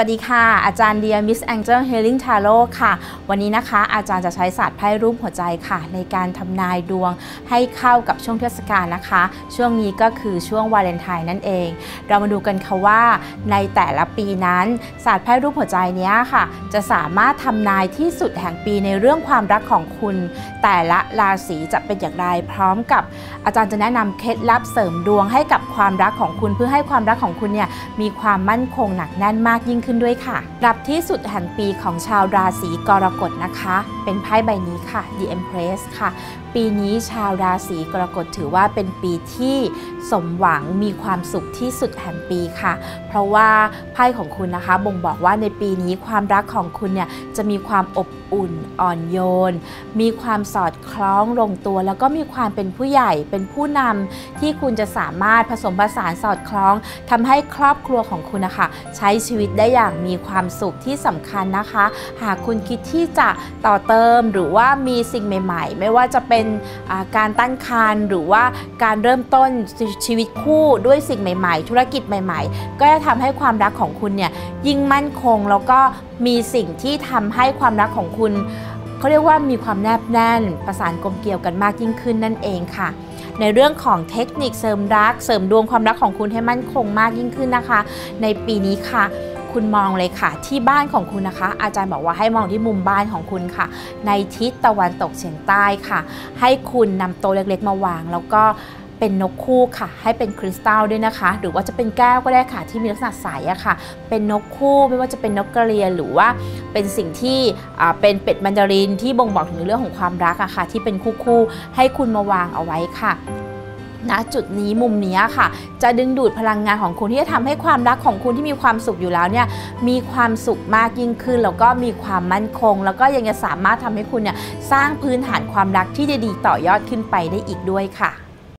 สวัสดีค่ะ อาจารย์เดียมิสแองเจิลเฮลิงทาโร่ค่ะ วันนี้นะคะ อาจารย์จะใช้ศาสตร์ไพ่รูปหัวใจค่ะ ในการทำนายดวงให้เข้ากับช่วงเทศกาลนะคะ ช่วงนี้ก็คือช่วงวาเลนไทน์นั่นเอง เรามาดูกันค่ะว่าในแต่ละปีนั้นศาสตร์ไพ่รูปหัวใจเนี้ยค่ะ จะสามารถทำนายที่สุดแห่งปีในเรื่องความรักของคุณ แต่ละราศีจะเป็นอย่างไรพร้อมกับ อาจารย์จะแนะนำเคล็ดลับเสริมดวงให้กับความรักของคุณ เพื่อให้ความรักของคุณเนี่ยมีความมั่นคงหนักแน่นมากยิ่งขึ้นด้วยค่ะดับที่สุดแห่งปีของชาวราศีกรกฎนะคะ เป็นไพ่ใบนี้ค่ะ The Empress ค่ะปีนี้ชาวราศีกรกฎถือว่าเป็นปีที่สมหวังมีความสุขที่สุดแห่งปีค่ะ เพราะว่าไพ่ของคุณนะคะ บ่งบอกว่าในปีนี้ความรักของคุณเนี่ยจะมีความอบอุ่นอ่อนโยน มีความสอดคล้องลงตัว แล้วก็มีความเป็นผู้ใหญ่เป็นผู้นำที่คุณจะสามารถผสมผสานสอดคล้องทำให้ครอบครัวของคุณนะคะใช้ชีวิตได้อย่างมีความสุขที่สำคัญนะคะ หากคุณคิดที่จะต่อเติมหรือว่ามีสิ่งใหม่ ๆ ไม่ว่าจะเป็นการตั้งครรภ์หรือว่าการเริ่มต้นชีวิตคู่ด้วยสิ่งใหม่ ๆ ธุรกิจใหม่ ๆ ก็จะทำให้ความรักของคุณเนี่ยยิ่งมั่นคงแล้วก็มีสิ่งที่ทำให้ความรักของคุณเขาเรียกว่ามีความแนบแน่นประสานกลมเกี่ยวกันมากยิ่งขึ้นนั่นเองค่ะ ในเรื่องของเทคนิคเสริมรัก เสริมดวงความรักของคุณให้มั่นคงมากยิ่งขึ้นนะคะ ในปีนี้ค่ะ คุณมองเลยค่ะ ที่บ้านของคุณนะคะ อาจารย์บอกว่าให้มองที่มุมบ้านของคุณค่ะ ในทิศตะวันตกเฉียงใต้ค่ะ ให้คุณนำโต๊ะเล็กๆ มาวาง แล้วก็เป็นนกคู่ค่ะ ให้เป็นคริสตัลด้วยนะคะ หรือว่าจะเป็นแก้วก็ได้ค่ะ ที่มีลักษณะใสอะค่ะ เป็นนกคู่ไม่ว่าจะเป็นนกกระเรียนหรือว่าเป็นสิ่งที่เป็นเป็ดมันดารินที่บ่งบอกถึงเรื่องของความรักอะค่ะ ที่เป็นคู่คู่ให้คุณมาวางเอาไว้ค่ะ ณจุดนี้มุมนี้ค่ะ จะดึงดูดพลังงานของคุณที่จะทำให้ความรักของคุณที่มีความสุขอยู่แล้วเนี่ยมีความสุขมากยิ่งขึ้น แล้วก็มีความมั่นคง แล้วก็ยังจะสามารถทำให้คุณเนี่ยสร้างพื้นฐานความรักที่จะดีต่อยอดขึ้นไปได้อีกด้วยค่ะ